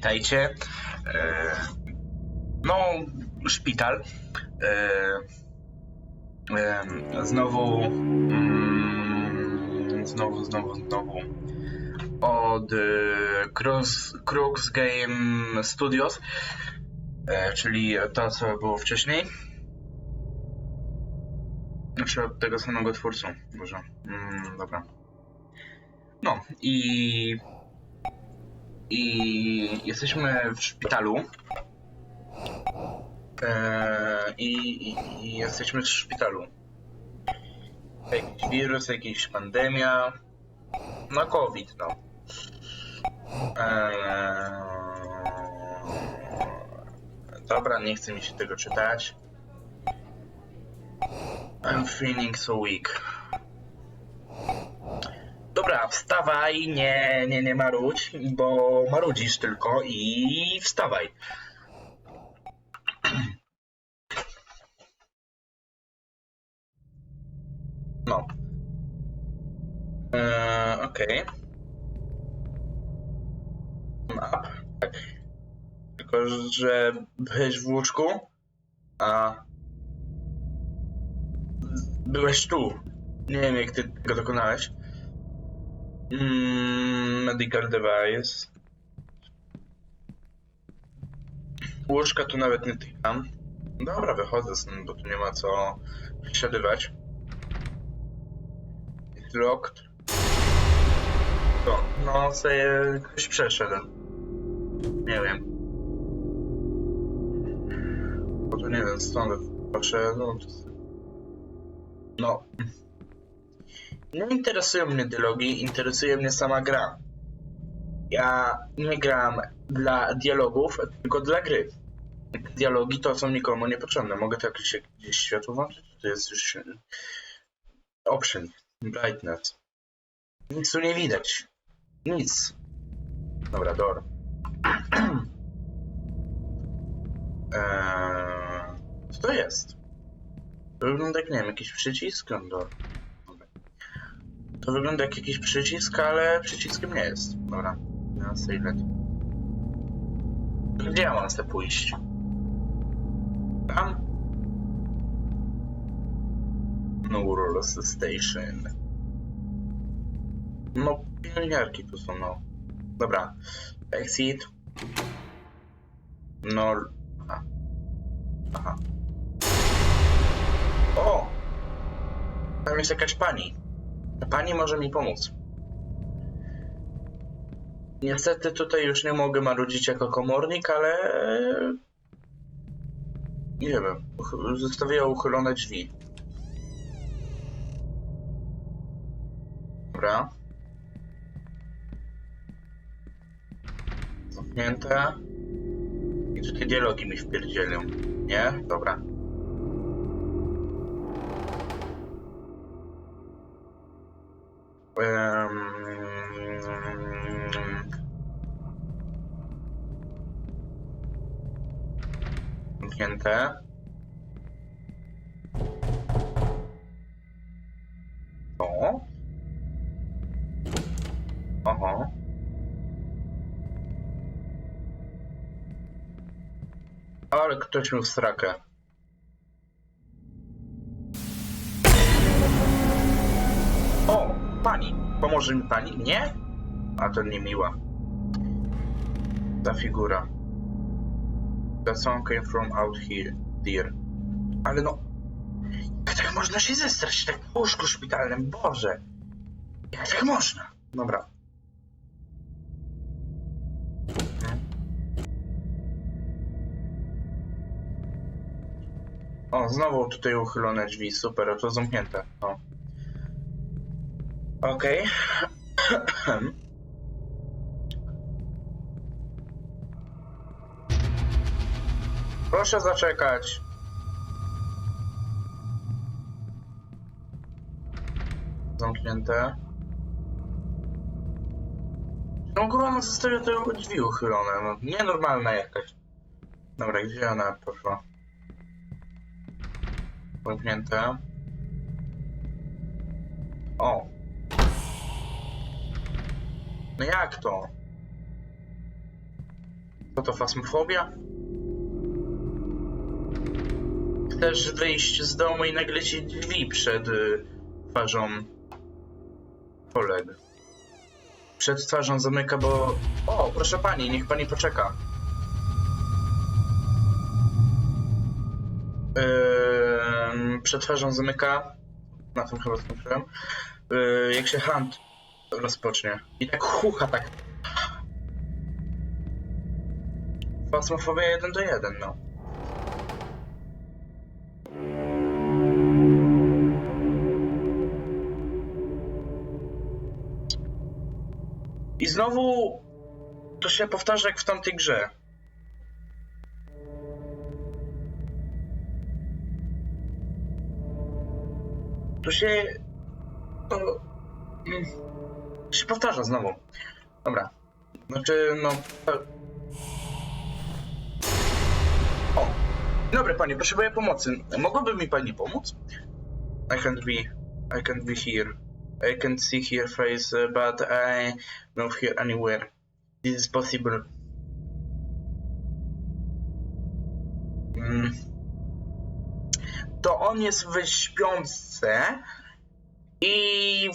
witajcie. E, no, szpital. E, e, znowu, mm, znowu, znowu, znowu od Crux, Crux Game Studios, czyli to, co było wcześniej. Znaczy od tego samego twórcą, może. Mm, dobra. No i i jesteśmy w szpitalu. Eee, i, i, jesteśmy w szpitalu. Jakiś wirus, jakaś pandemia. No COVID, no. Eee, dobra, nie chce mi się tego czytać. I'm feeling so weak. Dobra, wstawaj, nie, nie, nie marudź, bo marudzisz tylko i wstawaj. No. Eee, Okej. Map, tak. Tylko, że byłeś w łóżku, a byłeś tu. Nie wiem, jak ty tego dokonałeś. Mm, medical device. Łóżka tu nawet nie tykam. Dobra, wychodzę stąd, bo tu nie ma co przesiadywać. Jest locked. To, no sobie ktoś przeszedł. Nie wiem. Bo tu nie wiem, stąd patrzę, no... to- No, nie interesują mnie dialogi, interesuje mnie sama gra. Ja nie gram dla dialogów, tylko dla gry. Dialogi to są nikomu niepotrzebne. Mogę to jakieś, gdzieś światło włączyć? To jest już... Option. Brightness. Nic tu nie widać. Nic. Dobra, door. eee, co to jest? Wygląda jak, nie wiem, jakiś przycisk? No. Dobra. To wygląda jak jakiś przycisk, ale przyciskiem nie jest. Dobra, na Silent. Gdzie ja mam sobie pójść? Tam? No, Rollers Station. No, pielęgniarki tu są, no. Dobra. Exit. No. Aha. Aha. O! Tam jest jakaś pani. Pani może mi pomóc. Niestety tutaj już nie mogę marudzić jako komornik, ale... Nie wiem, zostawiła uchylone drzwi. Dobra. Zamknięte. I tutaj dialogi mi wpierdzielą. Nie? Dobra. Zamknięte. O. Oho. Ale ktoś miał strakę. O, pani. Pomoże mi pani? Nie? A to niemiła. Ta figura. The song came from out here, dear. Ale no... Jak tak można się zestrać tak w łóżku szpitalnym? Boże! Jak tak można? Dobra. O, znowu tutaj uchylone drzwi, super, a to zamknięte. O. Okej. Proszę zaczekać. Zamknięte. Kurwa, zostawia te drzwi uchylone, no nienormalna jakaś. Dobra, gdzie ona poszła? Zamknięte. O. No jak to? Co to fasmofobia? Chcesz wyjść z domu i nagle ci drzwi przed y, twarzą polega. Przed twarzą zamyka, bo... O, proszę pani, niech pani poczeka. Ym, przed twarzą zamyka. Na tym chyba skończyłem. Yy, jak się hunt rozpocznie. I tak chucha, tak. Fasmofobia 1 do 1, no. I znowu to się powtarza jak w tamtej grze. To się. To. Się powtarza znowu. Dobra. Znaczy, no. O! Dobry panie, potrzebuję pomocy. Mogłaby mi pani pomóc? I can't be. I can't be here. I can see her face, but I don't hear anywhere. This is possible. Mm. To on jest w śpiące i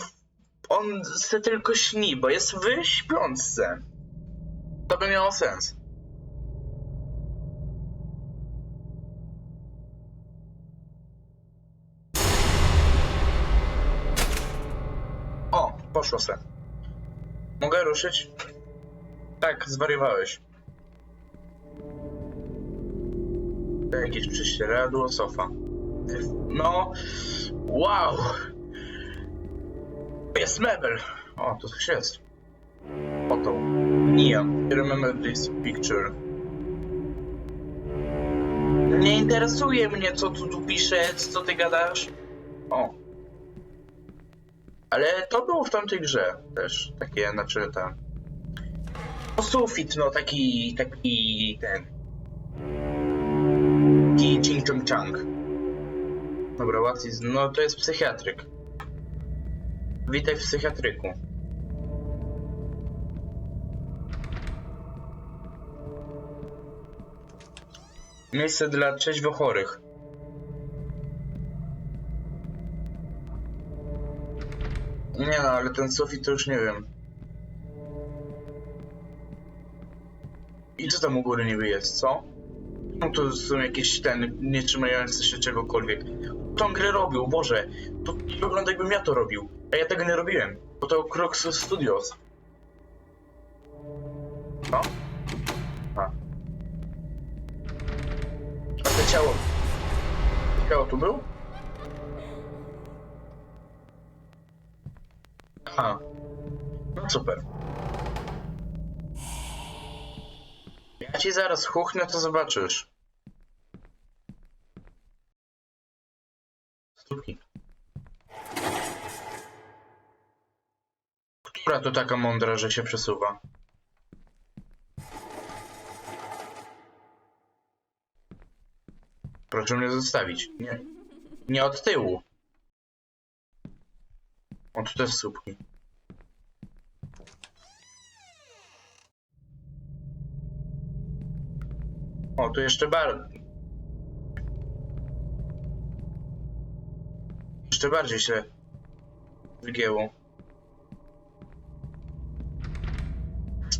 on se tylko śni, bo jest w śpiące. To by miało sens. O, poszło se. Mogę ruszyć? Tak, zwariowałeś. To jakieś prześcieradło, sofa. No, wow! Jest mebel! O, to coś jest. Oto. Nia, remember this picture. Nie interesuje mnie, co tu, tu pisze, co ty gadasz. O. Ale to było w tamtej grze też. Takie, znaczy ten. No sufit, no taki, taki ten. Taki ching chong chang. Dobra, what is... No to jest psychiatryk. Witaj w psychiatryku. Miejsce dla trzeźwo chorych. Nie no, ale ten sufit to już nie wiem. I co tam u góry niby jest, co? No to są jakieś ten, nie trzymające się czegokolwiek. Tą grę robił, Boże. To wygląda jakbym ja to robił. A ja tego nie robiłem. Bo to Crux Studios. No? A. A to ciało... Ciało tu był? A. No super. Ja ci zaraz huchnę, to zobaczysz. Stópki. Która to taka mądra, że się przesuwa? Proszę mnie zostawić. Nie. Nie od tyłu. O, tu też słupki. O, tu jeszcze bar... Jeszcze bardziej się wygięło.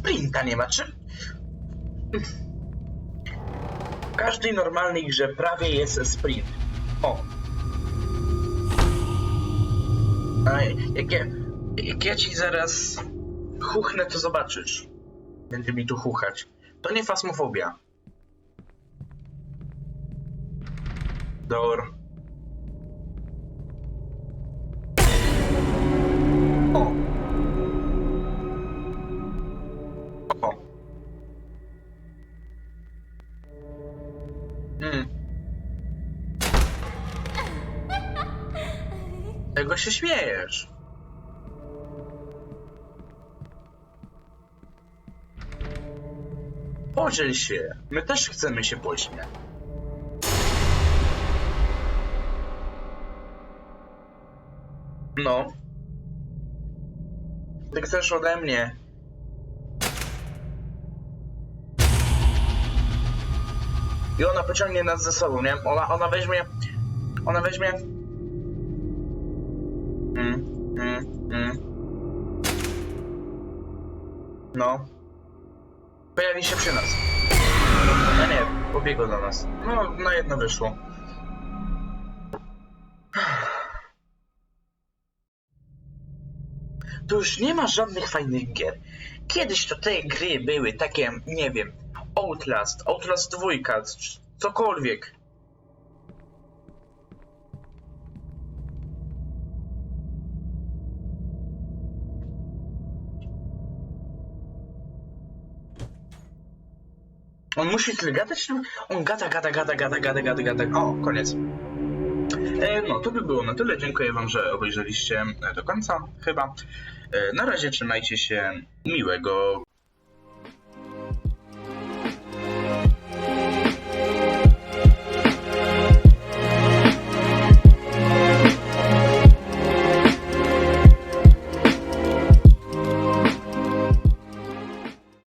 Sprinta nie ma, czy... W każdej normalnej grze prawie jest sprint. O. A jak ja, jak ja ci zaraz chuchnę, to zobaczysz. Będzie mi tu chuchać. To nie fasmofobia. Door. O. O. Czego się śmiejesz? Podziel się. My też chcemy się pośmiać. No. Ty chcesz ode mnie. I ona pociągnie nas ze sobą, nie? Ona, ona weźmie... Ona weźmie... No. Pojawi się przy nas. No nie, pobiegło do nas. No, na jedno wyszło. Tu już nie ma żadnych fajnych gier. Kiedyś to te gry były takie, nie wiem, Outlast, Outlast 2, c- cokolwiek. On musi tyle gadać? On gada, gada, gada, gada, gada, gada, gada. O, koniec. E, no, to by było na tyle. Dziękuję Wam, że obejrzeliście do końca, chyba. E, na razie trzymajcie się. Miłego